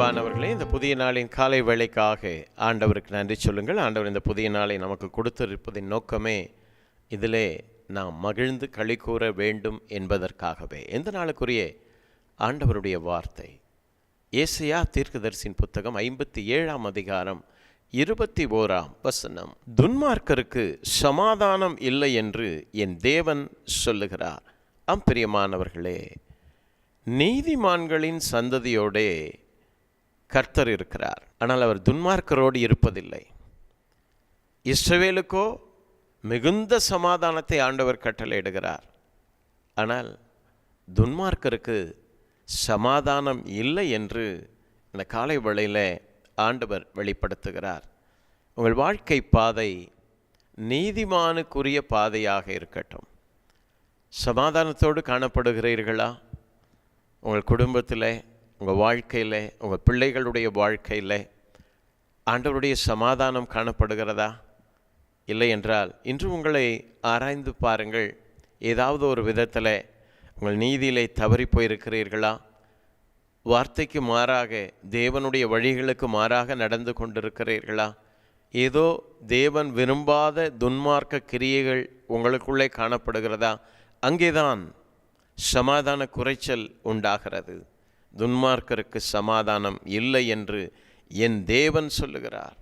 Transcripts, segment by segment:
அன்பானவர்களே இந்த புதிய நாளின் காலை வேளைக்காக ஆண்டவருக்கு நன்றி சொல்லுங்கள். ஆண்டவர் இந்த புதிய நாளை நமக்கு கொடுத்திருப்பதின் நோக்கமே இதிலே நாம் மகிழ்ந்து களி கூற வேண்டும் என்பதற்காகவே. எந்த நாளுக்குரிய ஆண்டவருடைய வார்த்தை. ஏசையா தீர்க்கதரிசின் புத்தகம் ஐம்பத்தி ஏழாம் அதிகாரம் இருபத்தி ஓராம் வசனம். துன்மார்க்கருக்கு சமாதானம் இல்லை என்று என் தேவன் சொல்லுகிறார். அம்பிரியமானவர்களே நீதிமான்களின் சந்ததியோடே கர்த்தர் இருக்கிறார். ஆனால் அவர் துன்மார்க்கரோடு இருப்பதில்லை. இஸ்ரவேலுக்கோ மிகுந்த சமாதானத்தை ஆண்டவர் கட்டளையிடுகிறார். ஆனால் துன்மார்க்கருக்கு சமாதானம் இல்லை என்று இந்த காலை வேளையில் ஆண்டவர் வெளிப்படுத்துகிறார். உங்கள் வாழ்க்கை பாதை நீதிமானுக்குரிய பாதையாக இருக்கட்டும். சமாதானத்தோடு காணப்படுகிறீர்களா? உங்கள் குடும்பத்தில் உங்கள் வாழ்க்கையில் உங்கள் பிள்ளைகளுடைய வாழ்க்கையில் ஆண்டவருடைய சமாதானம் காணப்படுகிறதா? இல்லை என்றால் இன்று உங்களை ஆராய்ந்து பாருங்கள். ஏதாவது ஒரு விதத்தில் உங்கள் நீதியிலே தவறி போயிருக்கிறீர்களா? வார்த்தைக்கு மாறாக தேவனுடைய வழிகளுக்கு மாறாக நடந்து கொண்டிருக்கிறீர்களா? ஏதோ தேவன் விரும்பாத துன்மார்க்க கிரியைகள் உங்களுக்குள்ளே காணப்படுகிறதா? அங்கேதான் சமாதான குறைச்சல் உண்டாகிறது. துன்மார்க்கருக்கு சமாதானம் இல்லை என்று என் தேவன் சொல்லுகிறார்.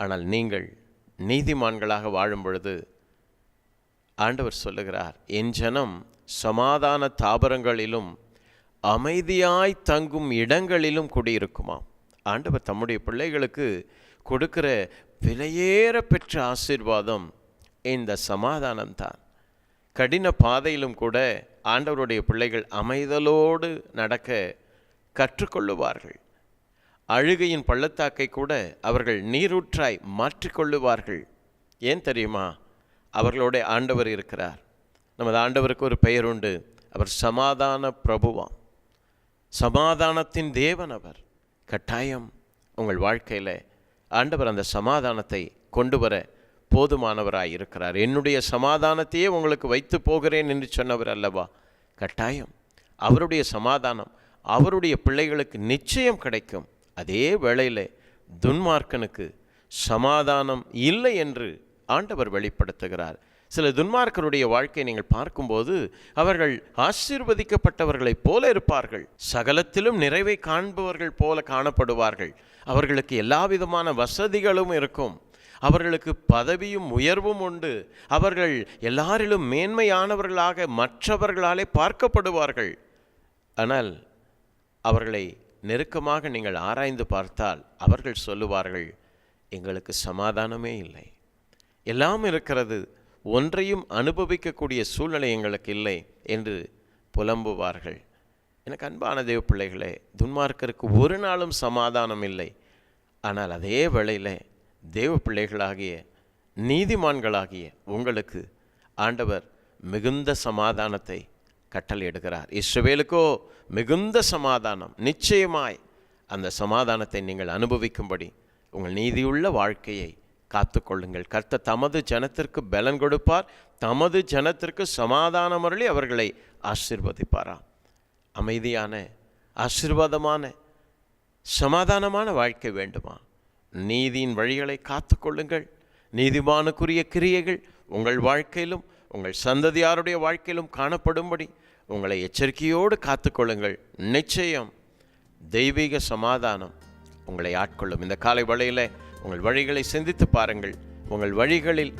ஆனால் நீங்கள் நீதிமான்களாக வாழும் பொழுது ஆண்டவர் சொல்லுகிறார் என் ஜனம் சமாதான தாபரங்களிலும் அமைதியாய் தங்கும் இடங்களிலும் குடியிருக்குமாம். ஆண்டவர் தம்முடைய பிள்ளைகளுக்கு கொடுக்கிற விலையேற பெற்ற ஆசீர்வாதம் இந்த சமாதானம்தான். கடின பாதையிலும் கூட ஆண்டவருடைய பிள்ளைகள் அமைதலோடு நடக்க கற்றுக்கொள்ளுவார்கள். அழுகையின் பள்ளத்தாக்கை கூட அவர்கள் நீரூற்றாய் மாற்றிக்கொள்ளுவார்கள். ஏன் தெரியுமா? அவர்களோட ஆண்டவர் இருக்கிறார். நமது ஆண்டவருக்கு ஒரு பெயர் உண்டு. அவர் சமாதான பிரபுவாம். சமாதானத்தின் தேவன் அவர். கட்டாயம் உங்கள் வாழ்க்கையில் ஆண்டவர் அந்த சமாதானத்தை கொண்டு வர போதுமானவராய் இருக்கிறார். என்னுடைய சமாதானத்தையே உங்களுக்கு வைத்து போகிறேன் என்று சொன்னவர் அல்லவா? கட்டாயம். அவருடைய சமாதானம் அவருடைய பிள்ளைகளுக்கு நிச்சயம் கிடைக்கும். அதே வேளையில் துன்மார்க்கனுக்கு சமாதானம் இல்லை என்று ஆண்டவர் வெளிப்படுத்துகிறார். சில துன்மார்க்கருடைய வாழ்க்கையை நீங்கள் பார்க்கும்போது அவர்கள் ஆசீர்வதிக்கப்பட்டவர்களைப் போல இருப்பார்கள். சகலத்திலும் நிறைவை காண்பவர்கள் போல காணப்படுவார்கள். அவர்களுக்கு எல்லா விதமான வசதிகளும் இருக்கும். அவர்களுக்கு பதவியும் உயர்வும் உண்டு. அவர்கள் எல்லாரிலும் மேன்மையானவர்களாக மற்றவர்களாலே பார்க்கப்படுவார்கள். ஆனால் அவர்களை நெருக்கமாக நீங்கள் ஆராய்ந்து பார்த்தால் அவர்கள் சொல்லுவார்கள் எங்களுக்கு சமாதானமே இல்லை. எல்லாம் இருக்கிறது ஒன்றையும் அனுபவிக்கக்கூடிய சூழ்நிலை எங்களுக்கு இல்லை என்று புலம்புவார்கள். எனக்கு அன்பான தேவ பிள்ளைகளே துன்மார்க்கருக்கு ஒரு நாளும் சமாதானம் இல்லை. ஆனால் அதே வேளையில் தேவ பிள்ளைகளாகிய நீதிமான்களாகிய உங்களுக்கு ஆண்டவர் மிகுந்த சமாதானத்தை கட்டளையிடுகிறார். இஸ்ரவேலுக்கோ மிகுந்த சமாதானம் நிச்சயமாய் அந்த சமாதானத்தை நீங்கள் அனுபவிக்கும்படி உங்கள் நீதியுள்ள வாழ்க்கையை காத்துக்கொள்ளுங்கள். கர்த்த தமது ஜனத்திற்கு பலன் கொடுப்பார். தமது ஜனத்திற்கு சமாதானம் அருளி அவர்களை ஆசிர்வதிப்பாரா. அமைதியான ஆசிர்வாதமான சமாதானமான வாழ்க்கை வேண்டுமா? நீதியின் வழிகளை காத்துக்கொள்ளுங்கள். நீதிமானுக்குரிய கிரியைகள் உங்கள் வாழ்க்கையிலும் உங்கள் சந்ததியாருடைய வாழ்க்கையிலும் காணப்படும்படி உங்களை எச்சரிக்கையோடு காத்துக்கொள்ளுங்கள். நிச்சயம் தெய்வீக சமாதானம் உங்களை ஆட்கொள்ளும். இந்த காலை வழியில் உங்கள் வழிகளை சிந்தித்து பாருங்கள். உங்கள் வழிகளில்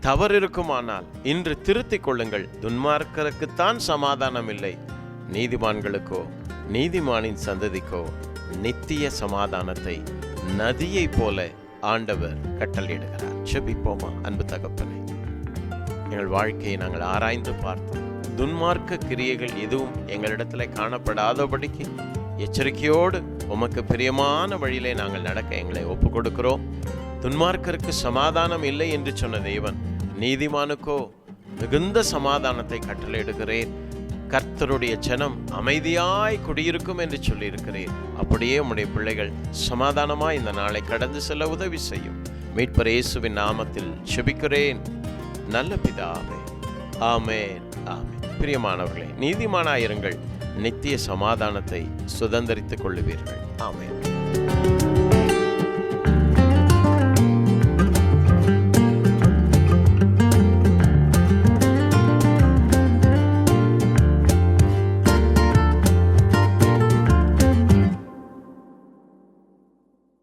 தவறு இருக்குமானால் இன்று திருத்திக் கொள்ளுங்கள். துன்மார்க்கருக்குத்தான் சமாதானம் இல்லை. நீதிமான்களுக்கோ நீதிமானின் சந்ததிக்கோ நித்திய சமாதானத்தை நதியைப் போல ஆண்டவர் கட்டளையிடுகிறார். செபிப்போமா அன்பு தகப்பனை. எங்கள் வாழ்க்கையை நாங்கள் ஆராய்ந்து பார்த்தோம். துன்மார்க்க கிரியைகள் எதுவும் எங்களிடத்தில் காணப்படாதபடிக்கு எச்சரிக்கையோடு உமக்கு பிரியமான வழியிலே நாங்கள் நடக்க எங்களை ஒப்பு கொடுக்கிறோம் துன்மார்க்கருக்கு சமாதானம் இல்லை என்று சொன்ன தேவன் நீதிமானுக்கோ மிகுந்த சமாதானத்தை கட்டளையிடுகிறேன் கர்த்தருடைய ஜனம் அமைதியாய் குடியிருக்கும் என்று சொல்லியிருக்கிறேன் அப்படியே உம்முடைய பிள்ளைகள் சமாதானமாய் இந்த நாளை கடந்து செல்ல உதவி செய்யும். மீட்பர் இயேசுவின் நாமத்தில் செபிக்கிறேன். நல்ல பிதாவே. ஆமேன். ஆமே பிரியமானவர்களே நீதிமானாயிருங்கள். நித்திய சமாதானத்தை சுதந்தரித்துக் கொள்ளுவீர்கள். ஆமேன்.